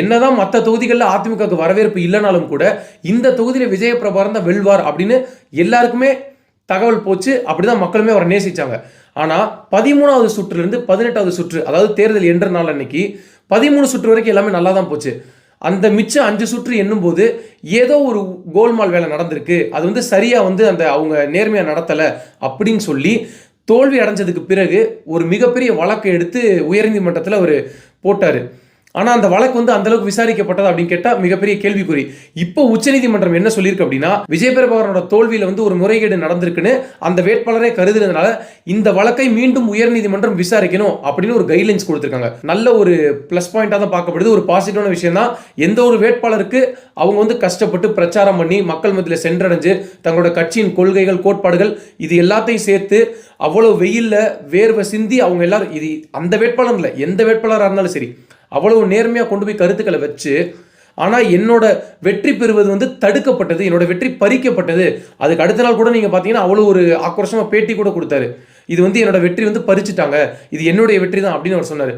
என்னதான் மற்ற தொகுதிகளில் அதிமுகவுக்கு வரவேற்பு இல்லைனாலும் கூட இந்த தொகுதியில் விஜயபிரபாரம் தான் வெல்வார் அப்படின்னு எல்லாருக்குமே தகவல் போச்சு. அப்படிதான் மக்களுமே அவரை நேசிச்சாங்க. ஆனால் பதிமூணாவது சுற்றுலேருந்து பதினெட்டாவது சுற்று அதாவது தேர்தல் என்ற நாள் அன்னைக்கு பதிமூணு சுற்று வரைக்கும் எல்லாமே நல்லா தான் போச்சு. அந்த மிச்சம் அஞ்சு சுற்று எண்ணும்போது ஏதோ ஒரு கோல்மால் வேலை நடந்திருக்கு. அது வந்து சரியாக வந்து அந்த அவங்க நேர்மையாக நடத்தலை அப்படின்னு சொல்லி தோல்வி அடைஞ்சதுக்கு பிறகு ஒரு மிகப்பெரிய வழக்கை எடுத்து உயர்நீதிமன்றத்தில் அவர் போட்டார். ஆனால் அந்த வழக்கு வந்து அந்த அளவுக்கு விசாரிக்கப்பட்டது அப்படின்னு கேட்டால் மிகப்பெரிய கேள்விக்குறி. இப்போ உச்சநீதிமன்றம் என்ன சொல்லியிருக்கு அப்படின்னா விஜயபிரபாகரனோட தோல்வியில் வந்து ஒரு முறைகேடு நடந்திருக்குன்னு அந்த வேட்பாளரே கருதுனதுனால இந்த வழக்கை மீண்டும் உயர்நீதிமன்றம் விசாரிக்கணும் அப்படின்னு ஒரு கைட்லைன்ஸ் கொடுத்துருக்காங்க. நல்ல ஒரு ப்ளஸ் பாயிண்டாக தான் பார்க்கப்படுது. ஒரு பாசிட்டிவான விஷயம் தான். எந்த ஒரு வேட்பாளருக்கு அவங்க வந்து கஷ்டப்பட்டு பிரச்சாரம் பண்ணி மக்கள் மத்தியில் சென்றடைஞ்சு தங்களோட கட்சியின் கொள்கைகள் கோட்பாடுகள் இது எல்லாத்தையும் சேர்த்து அவ்வளோ வெயிலில் வேர்வை சிந்தி அவங்க எல்லாரும் இது அந்த வேட்பாளர் இல்லை எந்த வேட்பாளராக இருந்தாலும் சரி அவ்வளவு நேர்மையாக கொண்டு போய் கருத்துக்களை வச்சு ஆனால் என்னோட வெற்றி பெறுவது வந்து தடுக்கப்பட்டது என்னோட வெற்றி பறிக்கப்பட்டது. அதுக்கு அடுத்த நாள் கூட நீங்கள் பார்த்தீங்கன்னா அவ்வளோ ஒரு ஆக்ரோஷமாக பேட்டி கூட கொடுத்தாரு. இது வந்து என்னோட வெற்றி வந்து பறிச்சுட்டாங்க. இது என்னுடைய வெற்றி தான் அப்படின்னு அவர் சொன்னார்.